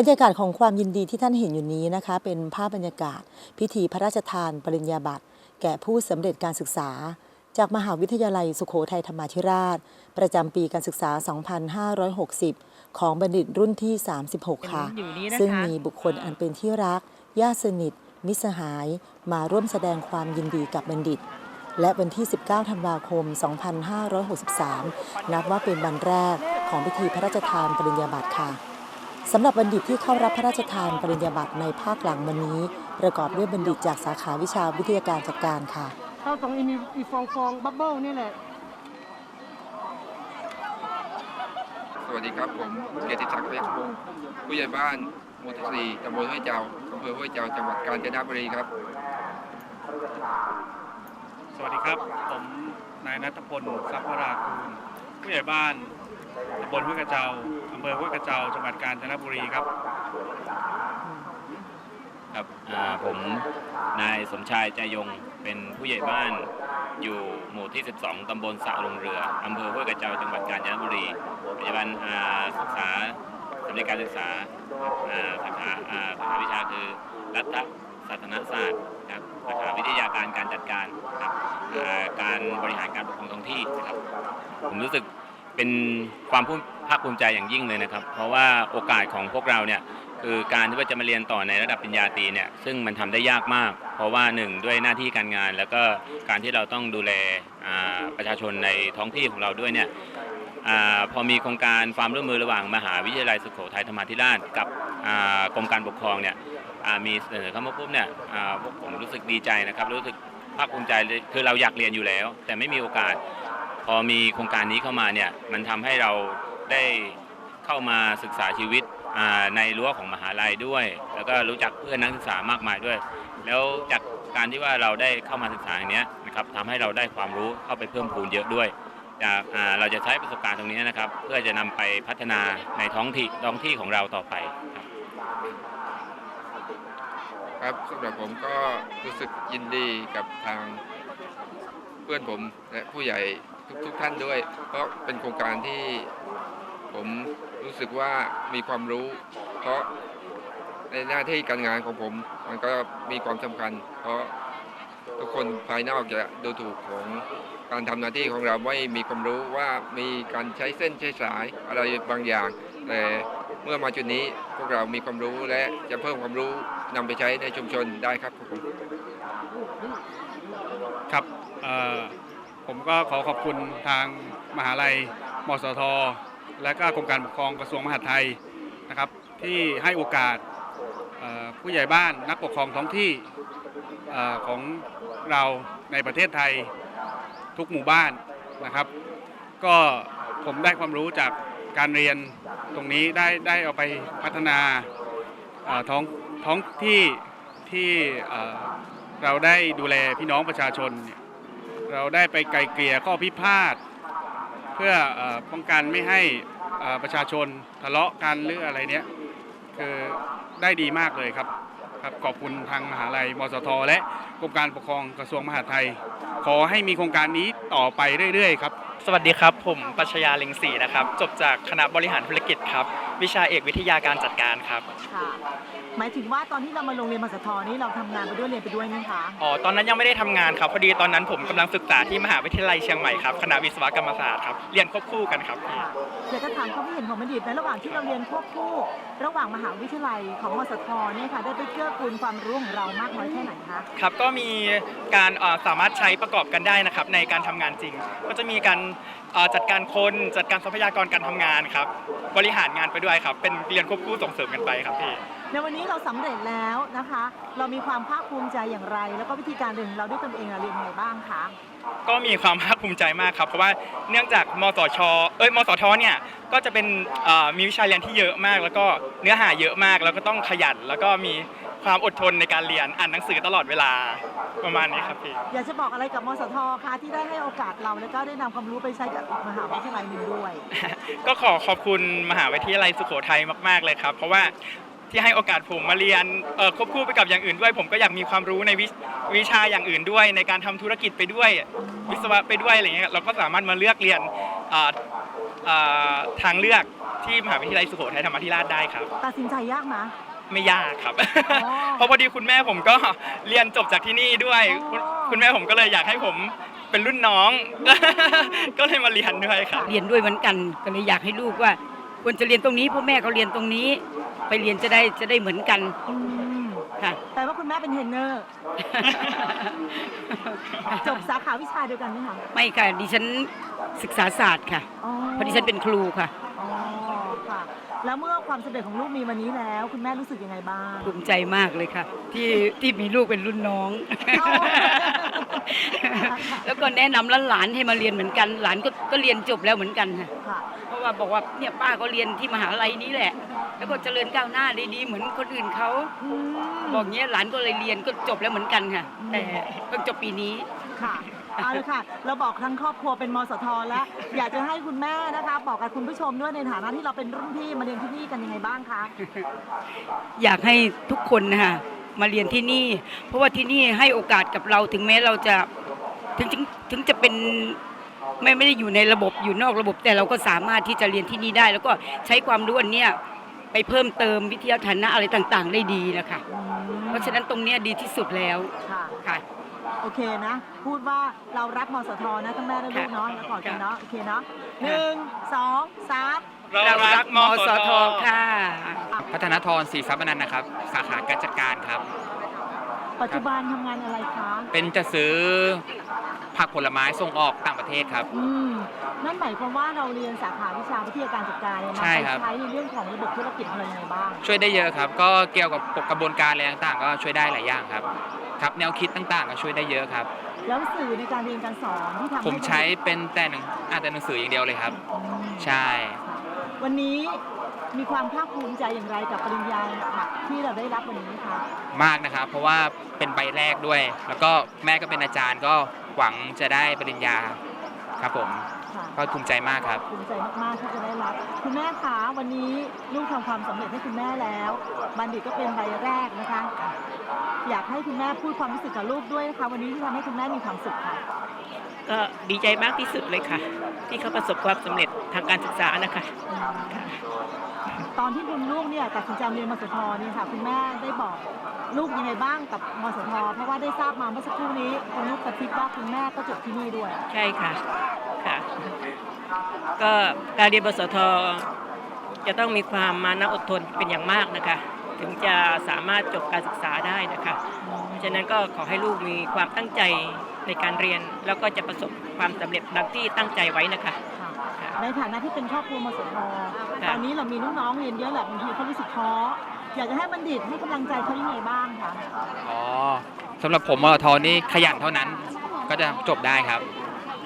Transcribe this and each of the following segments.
บรรยากาศของความยินดีที่ท่านเห็นอยู่นี้นะคะ เป็นภาพบรรยากาศ พิธีพระราชทานปริญญาบัตรแก่ผู้สำเร็จการศึกษา จากมหาวิทยาลัยสุโขทัยธรรมาธิราช ประจำปีการศึกษา 2560 ของบัณฑิตรุ่นที่ 36 ค่ะอยู่นี้นะคะซึ่งมีบุคคลอันเป็นที่รักญาติสนิท มิตรสหาย มาร่วมแสดงความยินดีกับบัณฑิต และวันที่ 19 ธันวาคม 2563 นับว่าเป็นวันแรกของพิธีพระราชทานปริญญาบัตรค่ะ สำหรับบัณฑิตที่เข้ารับพระราชทานปริญญาบัตรในภาคหลังวันนี้ ประกอบด้วยบัณฑิตจากสาขาวิชาวิทยาการจัดการค่ะเข้าตรงอีมีอีฟองฟองบับเบิ้ลนี่แหละ สวัสดีครับ ผมเกียรติศักดิ์เวชพงศ์ผู้ใหญ่บ้านหมู่ที่สี่ตำบลห้วยเจ้าอำเภอห้วยเจ้าจังหวัดกาญจนบุรีครับ สวัสดีครับ ผมนายนัทพลทรัพย์วรากูล ผู้ใหญ่บ้านตำบลห้วยกระเจ้าอำเภอห้วยกระเจ้าจังหวัดกาญจนบุรีครับ ครับอ่าผมนายสมชายใจยงเป็นผู้ใหญ่บ้านอยู่หมู่ที่ 12 ตำบลสะลงเรืออำเภอห้วยกระเจ้าจังหวัดกาญจนบุรีปัจจุบันอ่าศึกษาสำเร็จการศึกษาอ่าสาขาอ่าสาขาวิชาคือรัฐศาสนศาสตร์ครับสาขาวิทยาการการจัดการครับ การบริหารการปกครองท้องที่นะครับผมรู้สึกเป็นความภูมิภาคภูมิใจอย่างยิ่งเลยนะครับ เพราะว่าโอกาสของพวกเราเนี่ยคือการที่ว่าจะมาเรียนต่อในระดับปริญญาตรีเนี่ยซึ่งมันทำได้ยากมาก เพราะว่าหนึ่งด้วยหน้าที่การงาน แล้วก็การที่เราต้องดูแลประชาชนในท้องที่ของเราด้วยเนี่ยอพอมีโครงการความร่วมมือระหว่างมหาวิทยาลัยสุโขทัยธรรมาธิราชกับกรมการปกครองเนี่ยมีเสนอเข้ามาปุ๊บเนี่ยพวกผมรู้สึกดีใจนะครับ รู้สึก ภาคภูมิใจเลยคือเราอยากเรียนอยู่แล้ว แต่ไม่มีโอกาส พอมีโครงการนี้เข้ามาเนี่ยมันทำให้เราได้เข้ามาศึกษาชีวิตในรั้วของมหาลัยด้วย แล้วก็รู้จักเพื่อนนักศึกษามากมายด้วย แล้วจากการที่ว่าเราได้เข้ามาศึกษาอย่างเนี้ยนะครับทำให้เราได้ความรู้เข้าไปเพิ่มพูนเยอะด้วยจากเราจะใช้ประสบการณ์ตรงนี้นะครับ เพื่อจะนำไปพัฒนาในท้องที่ท้องที่ของเราต่อไป ครับสำหรับผมก็รู้สึกยินดีกับทางเพื่อนผมและผู้ใหญ่ทุกๆทท่านด้วย เพราะเป็นโครงการที่ผมรู้สึกว่ามีความรู้ เพราะในหน้าที่การงานของผม มันก็มีความสำคัญ เพราะทุกคนภายนอกจะดูถูกของการทำหน้าที่ของเราไม่มีความรู้ว่ามีการใช้เส้นใช้สายอะไรบางอย่าง แต่เมื่อมาจุดนี้พวกเรามีความรู้และจะเพิ่มความรู้ นำไปใช้ในชุมชนได้ครับผมครับผมก็ขอขอบคุณทางมหาลัย มสท และก็กรมการปกครองกระทรวงมหาดไทยนะครับที่ให้โอกาสผู้ใหญ่บ้านนักปกครองท้องที่ของเราในประเทศไทยทุกหมู่บ้านนะครับ ก็ผมได้ความรู้จากการเรียนตรงนี้ได้ได้เอาไปพัฒนาท้อง ท้องที่ที่เอ่อเราได้ดูแลพี่น้องประชาชนเนี่ยเราได้ไปไกลเกลี่ยข้อพิพาทเพื่อเออป้องกันไม่ให้เอ่อประชาชนทะเลาะกันหรืออะไรเนี้ยคือได้ดีมากเลยครับครับขอบคุณทางมหาลัยมสท และกรมการปกครองกระทรวงมหาดไทย ขอให้มีโครงการนี้ต่อไปเรื่อยๆครับสวัสดีครับ ผมปัชญาเล็งศรีนะครับ จบจากคณะบริหารธุรกิจครับ วิชาเอกวิทยาการจัดการครับค่ะ หมายถึงว่าตอนที่เรามาลงเรียนมสทนี่เราทำงานไปด้วยเรียนไปด้วยไหมคะ อ๋อตอนนั้นยังไม่ได้ทำงานครับพอดีตอนนั้นผมกำลังศึกษาที่มหาวิทยาลัยเชียงใหม่ครับคณะวิศวกรรมศาสตร์ครับเรียนควบคู่กันครับ อยากจะถามความคิดเห็นของบัณฑิตในระหว่างที่เราเรียนควบคู่ ระหว่างมหาวิทยาลัยของมสทเนี่ยค่ะได้ไปเกื้อกูลความรู้ของเรามากน้อยแค่ไหนคะ ครับก็มีการเอ่อสามารถใช้ประกอบกันได้นะครับในการทำงานจริง ก็จะมีการเอ่อจัดการคนจัดการทรัพยากรการทำงานครับบริหารงานไปด้วยครับเป็นเรียนควบคู่ส่งเสริมกันไปครับพี่ ในวันนี้เราสำเร็จแล้วนะคะ เรามีความภาคภูมิใจอย่างไร แล้วก็วิธีการเรียนของเราด้วยตนเองเราเรียนยังไงบ้างคะ ก็มีความภาคภูมิใจมากครับ เพราะว่าเนื่องจากมสช เอ้ยมสทเนี่ยก็จะเป็นเอ่อมีวิชาเรียนที่เยอะมาก แล้วก็เนื้อหาเยอะมาก แล้วก็ต้องขยัน แล้วก็มีความอดทนในการเรียนอ่านหนังสือตลอดเวลาประมาณนี้ครับพี่ อยากจะบอกอะไรกับมสทคะที่ได้ให้โอกาสเราแล้วก็ได้นำความรู้ไปใช้กับอีกมหาวิทยาลัยหนึ่งด้วย ก็ขอขอบคุณมหาวิทยาลัยสุโขทัยมาก ๆ เลยครับ เพราะว่า ที่ให้โอกาสผมมาเรียนเอ่อควบคู่ไปกับอย่างอื่นด้วย ผมก็อยากมีความรู้ในวิวิชาอย่างอื่นด้วย ในการทำธุรกิจไปด้วย วิศวะไปด้วยอะไรเงี้ยเราก็สามารถมาเลือกเรียนอ่าอ่าทางเลือกที่ที่มหาวิทยาลัยสุโขทัยธรรมาธิราชได้ครับตัดสินใจยากไหมไม่ยากครับอ๋อเพราะพอดีคุณแม่ผมก็เรียนจบจากที่นี่ด้วยอ๋อคุณคุณแม่ผมก็เลยอยากให้ผมเป็นรุ่นน้อง ก็เลยมาเรียนด้วยครับ เรียนด้วยเหมือนกันก็เลยอยากให้ลูกว่า ควรจะเรียนตรงนี้พ่อแม่เขาเรียนตรงนี้ ไปเรียนจะได้จะได้เหมือนกันอืมค่ะแต่ว่าคุณแม่เป็นเทรนเนอร์ จบสาขาวิชาเดียวกันไหมคะไม่ค่ะดิฉันศึกษาศาสตร์ค่ะอ๋อเพราะดิฉันเป็นครูค่ะ อ๋อค่ะ แล้วเมื่อความสำเร็จของลูกมีวันนี้แล้ว คุณแม่รู้สึกยังไงบ้าง ภูมิใจมากเลยค่ะ ที่ที่มีลูกเป็นรุ่นน้อง เอาแล้วก็แนะนำหลานๆให้มาเรียนเหมือนกัน หลานก็ก็เรียนจบแล้วเหมือนกันค่ะ ค่ะ เพราะว่าบอกว่าเนี่ยป้าก็เรียนที่มหาลัยนี้แหละ แล้วก็เจริญก้าวหน้าได้ดีเหมือนคนอื่นเขาอืมบอกเงี้ยหลานก็เลยเรียนก็จบแล้วเหมือนกันค่ะ แต่เพิ่งจบปีนี้ ค่ะเอาเลยค่ะ เราบอกทั้งครอบครัวเป็นมสทแล้ว อยากจะให้คุณแม่นะคะ บอกกับคุณผู้ชมด้วยในฐานะที่เราเป็นรุ่นพี่มาเรียนที่นี่กันยังไงบ้างคะ อยากให้ทุกคนนะคะมาเรียนที่นี่ เพราะว่าที่นี่ให้โอกาสกับเราถึงแม้เราจะถึงถึงถึงจะเป็น ไม่ไม่ได้อยู่ในระบบอยู่นอกระบบ แต่เราก็สามารถที่จะเรียนที่นี่ได้ แล้วก็ใช้ความรู้อันเนี้ยไปเพิ่มเติมวิทยาฐานะอะไรต่างๆ ได้ดีนะคะอืมเพราะฉะนั้นตรงเนี้ยดีที่สุดแล้วค่ะ ค่ะ โอเคนะ พูดว่าเรารักมสทนะทั้งแม่และลูกเนาะแล้วกอดกันเนาะโอเคเนาะหนึ่งสองสามเรารักมสทค่ะ พัฒนทรศรีทรัพย์อนันต์นะครับ สาขาการจัดการครับ ปัจจุบันทำงานอะไรคะเป็นจะซื้อผักผลไม้ส่งออกต่างประเทศครับ อืมนั่นหมายความว่าเราเรียนสาขาวิชาวิทยาการจัดการเนี่ยมาใช่ครับใช้ในเรื่องของระบบธุรกิจอะไรยังไงบ้าง ช่วยได้เยอะครับ ก็เกี่ยวกับกระบวนการอะไรต่างๆ ก็ช่วยได้หลายอย่างครับ ครับแนวคิดต่างๆ ก็ช่วยได้เยอะครับ แล้วสื่อในการเรียนการสอนที่ทำให้ผมใช้เป็นแต่หนึ่งอ่านแต่หนังสืออย่างเดียวเลยครับ อืมใช่ วันนี้ มีความภาคภูมิใจอย่างไรกับปริญญาค่ะที่เราได้รับวันนี้คะมากนะครับ เพราะว่าเป็นใบแรกด้วย แล้วก็แม่ก็เป็นอาจารย์ก็หวังจะได้ปริญญาครับผมค่ะก็ภูมิใจมากครับ ภูมิใจมากๆที่จะได้รับ คุณแม่คะวันนี้ลูกทำความสำเร็จให้คุณแม่แล้ว บัณฑิตก็เป็นใบแรกนะคะ อยากให้คุณแม่พูดความรู้สึกกับลูกด้วยนะคะวันนี้ที่ทำให้คุณแม่มีความสุขค่ะ ก็ดีใจมากที่สุดเลยค่ะ ที่เขาประสบความสำเร็จทางการศึกษานะคะ ตอนที่คุณลูกเนี่ยตัดสินใจเรียนมสทเนี่ยค่ะคุณแม่ได้บอกลูกยังไงบ้างกับมสทเพราะว่าได้ทราบมาเมื่อสักครู่นี้คุณลูกกระซิบว่าคุณแม่ก็จบที่นี่ด้วยใช่ค่ะค่ะ ก็การเรียนบสทจะต้องมีความมานะอดทนเป็นอย่างมากนะคะ ถึงจะสามารถจบการศึกษาได้นะคะเพราะฉะนั้นก็ขอให้ลูกมีความตั้งใจในการเรียน แล้วก็จะประสบความสำเร็จดังที่ตั้งใจไว้นะคะ ในฐานะที่เป็นครอบครัวมสทตอนนี้เรามีน้องๆเรียนเยอะแหละบางทีเขารู้สึกท้ออยากจะให้บัณฑิตให้กำลังใจเขายังไงบ้างคะอ๋อสำหรับผมมอทนี่ขยันเท่านั้น ก็จะจบได้ครับ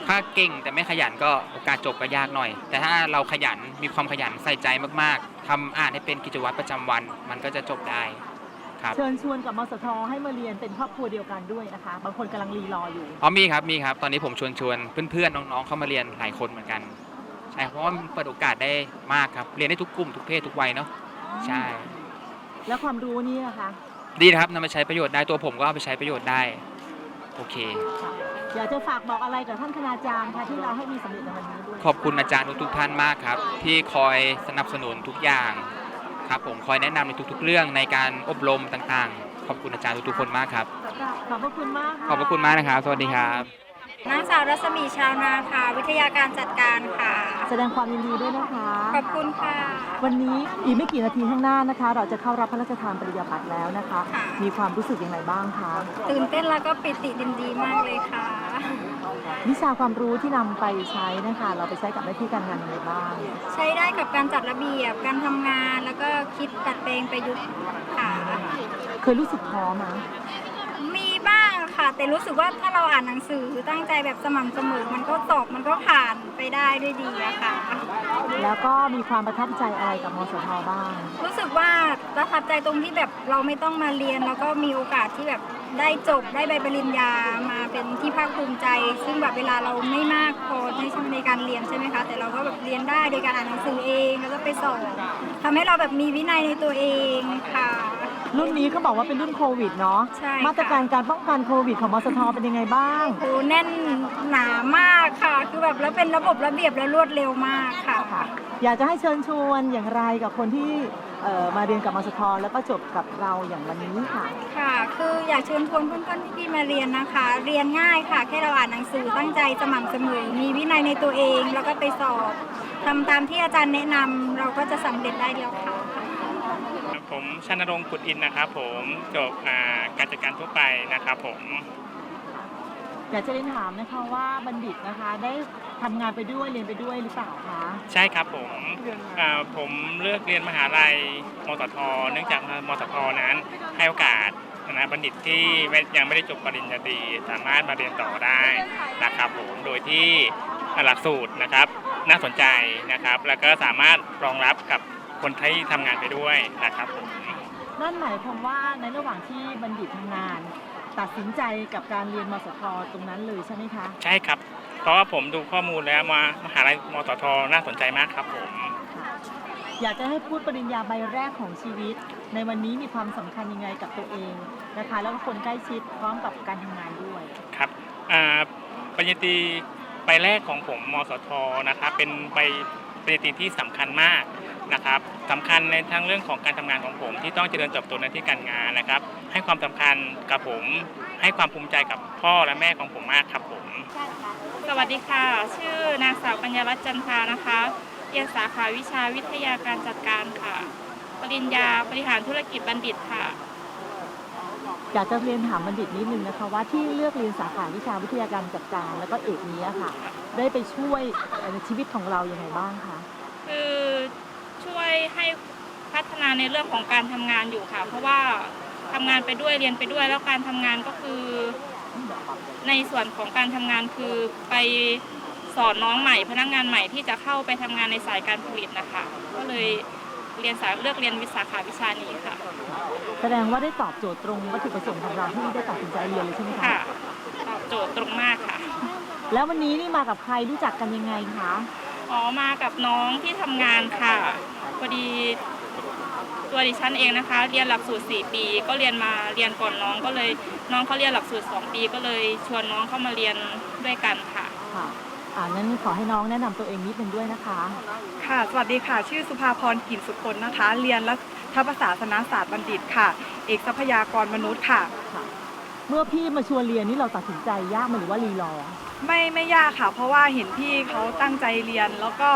ถ้าเก่งแต่ไม่ขยันก็โอกาสจบก็ยากหน่อย แต่ถ้าเราขยันมีความขยันใส่ใจมากๆทำอ่านให้เป็นกิจวัตรประจำวัน มันก็จะจบได้ครับเชิญชวนกับมสทให้มาเรียนเป็นครอบครัวเดียวกันด้วยนะคะ บางคนกำลังรีรออยู่อ๋อมีครับมีครับ ตอนนี้ผมชวนชวนเพื่อนๆน้องๆเข้ามาเรียนหลายคนเหมือนกัน ใช่เพราะว่ามันเปิดโอกาสได้มากครับ เรียนได้ทุกกลุ่มทุกเพศทุกวัยเนาะใช่ แล้วความรู้นี่นะคะดีนะครับนำมาใช้ประโยชน์ได้ตัวผมก็เอาไปใช้ประโยชน์ได้ โอเคค่ะอยากจะฝากบอกอะไรกับท่านคณาจารย์คะที่เราให้มีสำเร็จในวันนี้ด้วยขอบคุณอาจารย์ทุกๆท่านมากครับ ที่คอยสนับสนุนทุกอย่างครับผมคอยแนะนำในทุกๆ เรื่องในการอบรมต่างๆ ขอบคุณอาจารย์ทุกๆคนมากครับ ขอบพระคุณมากค่ะขอบพระคุณมากนะครับ สวัสดีครับ นางสาวรัศมีชาวนาค่ะ วิทยาการจัดการค่ะ แสดงความยินดีด้วยนะคะ ขอบคุณค่ะ วันนี้อีกไม่กี่นาทีข้างหน้านะคะ เราจะเข้ารับพระราชทานปริญญาบัตรแล้วนะคะ ค่ะ มีความรู้สึกอย่างไรบ้างคะตื่นเต้นแล้วก็ปิติดินดีมากเลยค่ะ วิชาความรู้ที่นำไปใช้นะคะ เราไปใช้กับหน้าที่การงานยังไงบ้าง ใช้ได้กับการจัดระเบียบ การทำงาน แล้วก็คิดตัดแปลงประยุกต์ค่ะ เคยรู้สึกท้อไหม มีบ้างค่ะ แต่รู้สึกว่าถ้าเราอ่านหนังสือตั้งใจแบบสม่ำเสมอ มันก็สอบมันก็ผ่านไปได้ด้วยดีอะค่ะ แล้วก็มีความประทับใจอะไรกับมสทบ้าง รู้สึกว่าประทับใจตรงที่แบบเราไม่ต้องมาเรียน แล้วก็มีโอกาสที่แบบได้จบได้ใบปริญญามาเป็นที่ภาคภูมิใจ ซึ่งแบบเวลาเราไม่มากพอในช่วงในการเรียนใช่ไหมคะ แต่เราก็แบบเรียนได้โดยการอ่านหนังสือเองแล้วก็ไปสอบทำให้เราแบบมีวินัยในตัวเองค่ะ รุ่นนี้ก็บอกว่าเป็นรุ่นโควิดเนาะใช่ค่ะ มาตรการการป้องกันโควิดของมสทเป็นยังไงบ้าง โอ้แน่นหนามากค่ะ คือแบบแล้วเป็นระบบระเบียบและรวดเร็วมากค่ะ อยากจะให้เชิญชวนอย่างไรกับคนที่เอ่อมาเรียนกับมสทแล้วก็จบกับเราอย่างวันนี้ค่ะ ค่ะ คืออยากเชิญชวนเพื่อนๆพี่ๆมาเรียนนะคะ เรียนง่ายค่ะ แค่เราอ่านหนังสือตั้งใจสม่ำเสมอ มีวินัยในตัวเอง แล้วก็ไปสอบทำตามที่อาจารย์แนะนำเราก็จะสำเร็จได้แล้วค่ะ ผมชนรงค์กุดอินนะครับผมจบอ่าการจัดการทั่วไปนะครับผมอยากจะเรียนถามนะคะว่าบัณฑิตนะคะได้ทำงานไปด้วยเรียนไปด้วยหรือเปล่าคะใช่ครับผมอ่าผมเลือกเรียนมหาลัยมสทเนื่องจากมสทนั้นให้โอกาสนะบัณฑิตที่ไม่ยังไม่ได้จบปริญญาตรีสามารถมาเรียนต่อได้นะครับผมโดยที่หลักสูตรนะครับน่าสนใจนะครับ แล้วก็สามารถรองรับกับ คนที่ทำงานไปด้วยนะครับผม นั่นหมายความว่าในระหว่างที่บัณฑิตทำงาน ตัดสินใจกับการเรียนมสทตรงนั้นเลยใช่ไหมคะ ใช่ครับ เพราะว่าผมดูข้อมูลแล้วมามหาลัยมสทน่าสนใจมากครับผม อยากจะให้พูดปริญญาใบแรกของชีวิต ในวันนี้มีความสำคัญยังไงกับตัวเองนะคะ แล้วก็คนใกล้ชิดพร้อมกับการทำงานด้วย ครับอ่าปริญญาตรีใบแรกของผมมสทนะครับเป็นใบปริญญาตรีที่สำคัญมาก นะครับสำคัญในทั้งเรื่องของการทำงานของผม ที่ต้องเจริญเติบโตในที่การงานนะครับ ให้ความสำคัญกับผม ให้ความภูมิใจกับพ่อและแม่ของผมมากครับผม สวัสดีค่ะ ชื่อนางสาวปัญญารัตน์จันทรานะคะเรียนสาขาวิชาวิทยาการจัดการค่ะ ปริญญาบริหารธุรกิจบัณฑิตค่ะอยากจะเรียนถามบัณฑิตนิดนึงนะคะว่าที่เลือกเรียนสาขาวิชาวิทยาการจัดการ แล้วก็เอกนี้อะค่ะ ได้ไปช่วยในชีวิตของเรายังไงบ้างคะคือช่ วยให้พัฒนาในเรื่องของการทำงานอยู่ค่ะ เพราะว่าทำงานไปด้วยเรียนไปด้วย แล้วการทำงานก็คือ ในส่วนของการทำงานคือไปสอนน้องใหม่ พนักงานใหม่ที่จะเข้าไปทำงานในสายการผลิตนะคะ ก็เลยเรียนสายเลือกเรียนวิสาขาวิชานี้ค่ะ แสดงว่าได้ตอบโจทย์ตรงวัตถุประสงค์ของเราที่ได้ตัดสินใจเรียนเลยใช่ไหมคะค่ะตอบโจทย์ตรงมากค่ะ แล้ววันนี้นี่มากับใครรู้จักกันยังไงคะอ๋อมากับน้องที่ทำงานค่ะพอดีตัว ดิฉันเองนะคะ เรียนหลักสูตร 4 ปี ก็เรียนมาเรียนก่อนน้องก็เลย น้องเขาเรียนหลักสูตร 2 ปีก็เลยชวนน้องเข้ามาเรียนด้วยกันค่ะ ค่ะอ่านั้นขอให้น้องแนะนำตัวเองนิดนึงด้วยนะคะ ค่ะ สวัสดีค่ะ ชื่อสุภาพรกลิ่นสุคนนะคะ เรียนรัฐประศาสนศาสตร์บัณฑิตค่ะ เอกทรัพยากรมนุษย์ค่ะเมื่อพี่มาชวนเรียนนี่เราตัดสินใจยากไหมหรือว่ารีรอ ไม่ไม่ยากค่ะ เพราะว่าเห็นพี่เขาตั้งใจเรียนแล้วก็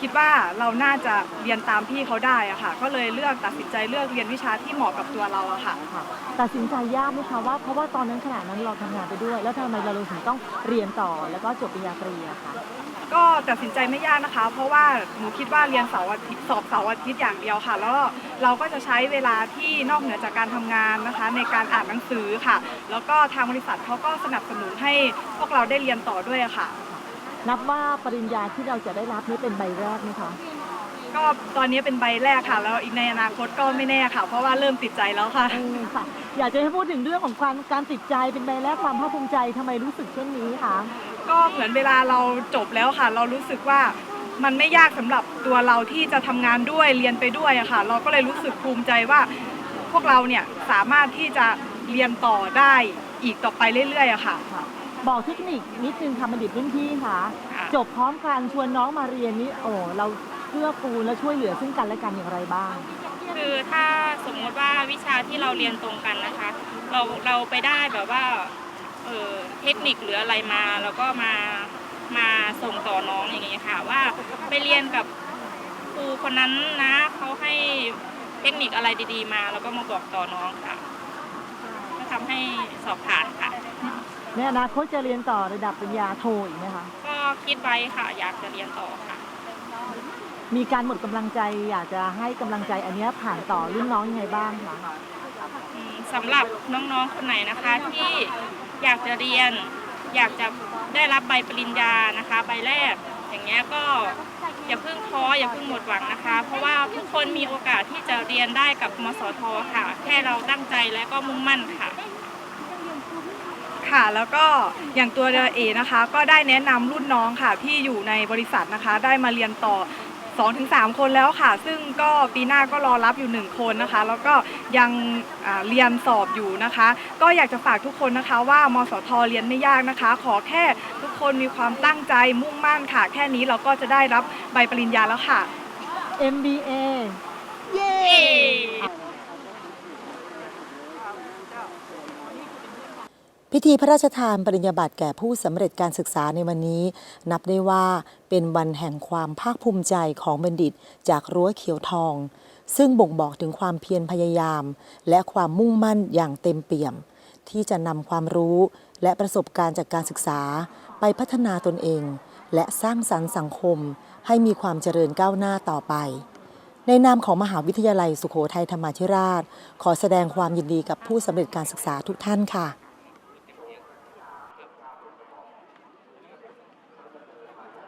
คิดว่าเราน่าจะเรียนตามพี่เขาได้อะค่ะ ก็เลยเลือกตัดสินใจเลือกเรียนวิชาที่เหมาะกับตัวเราอะค่ะค่ะ ตัดสินใจยากไหมคะว่าเพราะว่าตอนนั้นขณะนั้นเราทำงานไปด้วย แล้วทำไมเราถึงต้องเรียนต่อแล้วก็จบปริญญาตรีอะคะก็ตัดสินใจไม่ยากนะคะ เพราะว่าหนูคิดว่าเรียนเสาร์อาทิตย์สอบเสาร์อาทิตย์อย่างเดียวค่ะ แล้วเราก็จะใช้เวลาที่นอกเหนือจากการทำงานนะคะ ในการอ่านหนังสือค่ะ แล้วก็ทางบริษัทเขาก็สนับสนุนให้พวกเราได้เรียนต่อด้วยอะค่ะ นับว่าปริญญาที่เราจะได้รับนี่เป็นใบแรกไหมคะ ก็ตอนนี้เป็นใบแรกค่ะ แล้วอีกในอนาคตก็ไม่แน่ค่ะ เพราะว่าเริ่มติดใจแล้วค่ะเออค่ะ อยากจะให้พูดถึงเรื่องของความการติดใจเป็นใบแรกความภาคภูมิใจทำไมรู้สึกเช่นนี้คะก็เหมือนเวลาเราจบแล้วค่ะ เรารู้สึกว่ามันไม่ยากสำหรับตัวเราที่จะทำงานด้วยเรียนไปด้วยอะค่ะ เราก็เลยรู้สึกภูมิใจว่า พวกเราเนี่ยสามารถที่จะเรียนต่อได้อีกต่อไปเรื่อยๆอะค่ะ บอกเทคนิคนิดนึงค่ะบัณฑิตรุ่นพี่ค่ะค่ะจบพร้อมกันชวนน้องมาเรียนนี่โอ้เราเกื้อกูลและช่วยเหลือซึ่งกันและกันอย่างไรบ้าง คือถ้าสมมติว่าวิชาที่เราเรียนตรงกันนะคะ เราเราไปได้แบบว่าเออเทคนิคหรืออะไรมา แล้วก็มามาส่งต่อน้องอย่างนี้ค่ะ ว่าไปเรียนกับครูคนนั้นนะเขาให้เทคนิคอะไรดีๆมา แล้วก็มาบอกต่อน้องค่ะก็ทำให้สอบผ่านค่ะ ในอนาคตจะเรียนต่อระดับปริญญาโทอีกไหมคะ ก็คิดไว้ค่ะ อยากจะเรียนต่อค่ะ มีการหมดกำลังใจอยากจะให้กำลังใจอันเนี้ยผ่านต่อรุ่นน้องยังไงบ้างคะ อืมสำหรับน้องๆ คนไหนนะคะที่อยากจะเรียน อยากจะได้รับใบปริญญานะคะ ใบแรก อย่างเงี้ยก็อย่าเพิ่งท้ออย่าเพิ่งหมดหวังนะคะ เพราะว่าทุกคนมีโอกาสที่จะเรียนได้กับมสทค่ะ แค่เราตั้งใจและก็มุ่งมั่นค่ะ ค่ะ แล้วก็อย่างตัวเอนะคะ ก็ได้แนะนำรุ่นน้องค่ะ ที่อยู่ในบริษัทนะคะ ได้มาเรียนต่อ 2-3 คนแล้วค่ะ ซึ่งก็ปีหน้าก็รอรับอยู่ 1 คนนะคะ แล้วก็ยังอ่าเรียนสอบอยู่นะคะ ก็อยากจะฝากทุกคนนะคะ ว่ามสทเรียนไม่ยากนะคะ ขอแค่ทุกคนมีความตั้งใจมุ่งมั่นค่ะ แค่นี้เราก็จะได้รับใบปริญญาแล้วค่ะ MBA เย้ พิธีพระราชทานปริญญาบัตรแก่ผู้สำเร็จการศึกษาในวันนี้ นับได้ว่าเป็นวันแห่งความภาคภูมิใจของบัณฑิตจากรั้วเขียวทอง ซึ่งบ่งบอกถึงความเพียรพยายาม และความมุ่งมั่นอย่างเต็มเปี่ยม ที่จะนำความรู้และประสบการณ์จากการศึกษา ไปพัฒนาตนเอง และสร้างสรรค์สังคม ให้มีความเจริญก้าวหน้าต่อไป ในนามของมหาวิทยาลัยสุโขทัยธรรมาธิราช ขอแสดงความยินดีกับผู้สำเร็จการศึกษาทุกท่านค่ะ